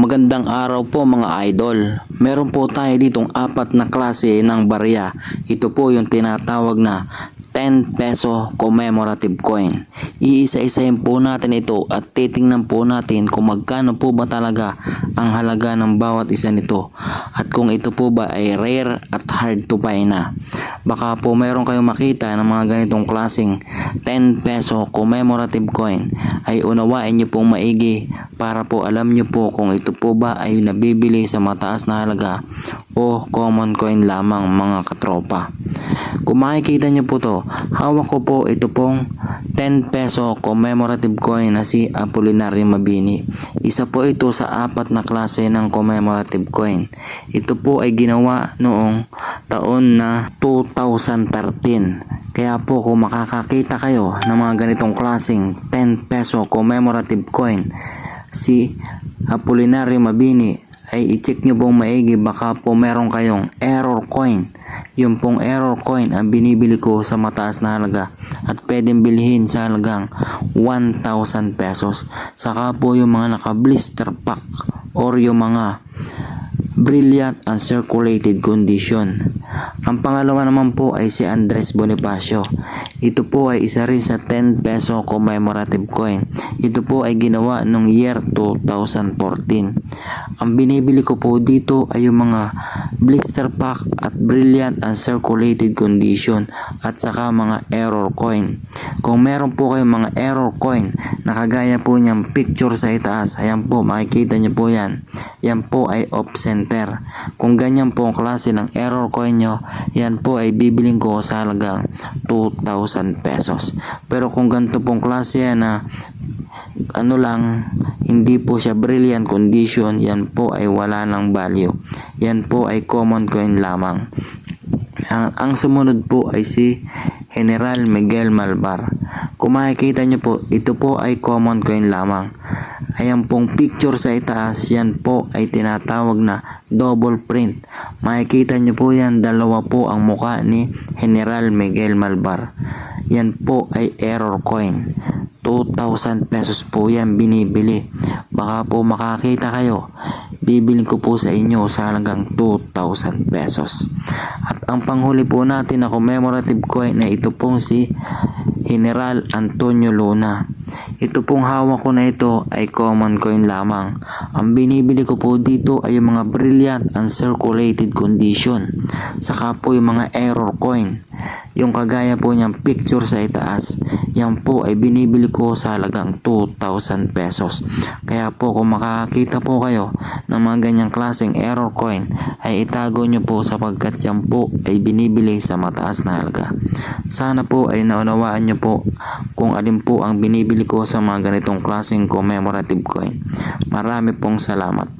Magandang araw po mga idol. Meron po tayo ditong apat na klase ng barya. Ito po yung tinatawag na 10 peso commemorative coin. Iisa-isahin po natin ito at titingnan po natin kung magkano po ba talaga ang halaga ng bawat isa nito at kung ito po ba ay rare at hard to buy na. Baka po meron kayong makita ng mga ganitong klaseng 10 peso commemorative coin ay unawain nyo pong maigi para po alam nyo po kung ito po ba ay nabibili sa mataas na halaga o common coin lamang mga katropa. Kung makikita nyo po to, hawak ko po ito pong 10 peso commemorative coin na si Apolinario Mabini. Isa po ito sa apat na klase ng commemorative coin. Ito po ay ginawa noong taon na 2013. Kaya po kung makakakita kayo ng mga ganitong klaseng 10 peso commemorative coin, si Apolinario Mabini ay i-check nyo pong maigi baka po meron kayong error coin. Yung pong error coin ang binibili ko sa mataas na halaga at pwedeng bilhin sa halagang 1,000 pesos. Saka po yung mga naka blister pack or yung mga brilliant and circulated condition. Ang pangalawa naman po ay si Andres Bonifacio. Ito po ay isa rin sa 10 peso commemorative coin. Ito po ay ginawa noong year 2014. Ang binibili ko po dito ay yung mga blister pack at brilliant and circulated condition at saka mga error coin. Kung meron po kayong mga error coin na kagaya po niyang picture sa itaas, ayan po makikita niyo po yan. Yan po ay off center. Kung ganyan po ang klase ng error coin nyo, yan po ay bibiling ko sa halagang 2,000 pesos. Pero kung ganito pong klase na ano lang, hindi po siya brilliant condition, yan po ay wala ng value. Yan po ay common coin lamang. Ang, ang sumunod po ay si General Miguel Malbar. Kung makikita nyo po, ito po ay common coin lamang. Ayan pong picture sa itaas, yan po ay tinatawag na double print. Makikita nyo po yan, dalawa po ang muka ni General Miguel Malbar. Yan po ay error coin. 2,000 pesos po yan binibili. Baka po makakita kayo. Bibiling ko po sa inyo sa halagang 2,000 pesos. At ang panghuli po natin na commemorative coin na ito pong si General Antonio Luna. Ito pong hawak ko na ito ay common coin lamang. Ang binibili ko po dito ay yung mga brilliant and circulated condition. Saka po yung mga error coin. Yung kagaya po niyang picture sa itaas, yan po ay binibili ko sa halagang 2,000 pesos. Kaya po kung makakita po kayo ng mga ganyang klaseng error coin, ay itago nyo po sapagkat yan po ay binibili sa mataas na halaga. Sana po ay naunawaan nyo po kung alin po ang binibili ko sa mga ganitong klaseng commemorative coin. Marami pong salamat.